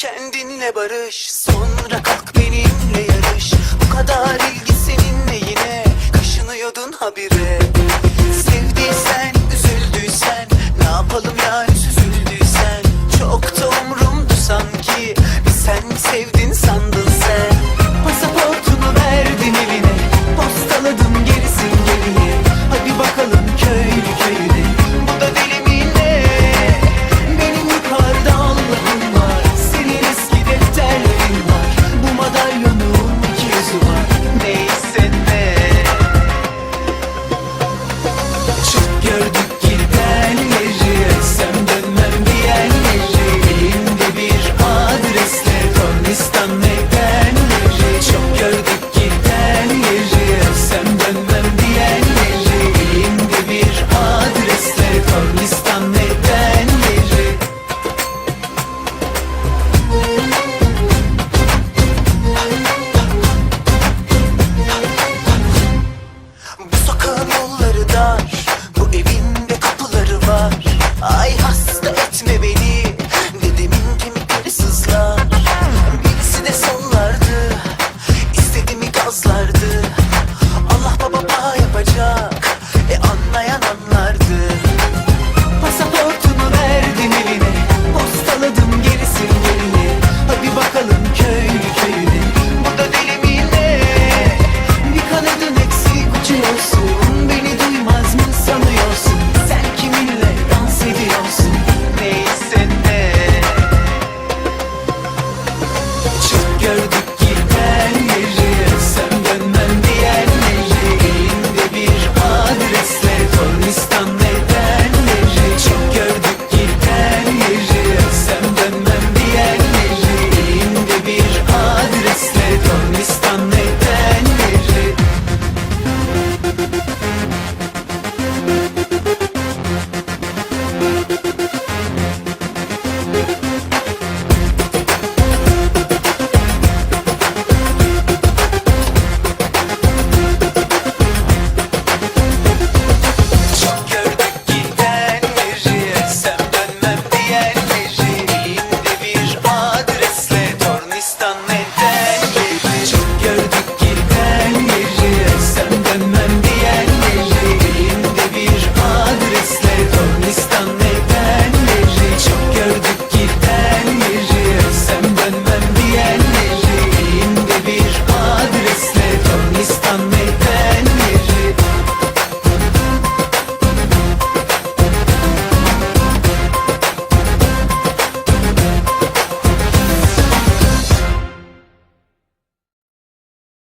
Kendinle barış Sonra kalk benimle yarış. Bu kadar ilgi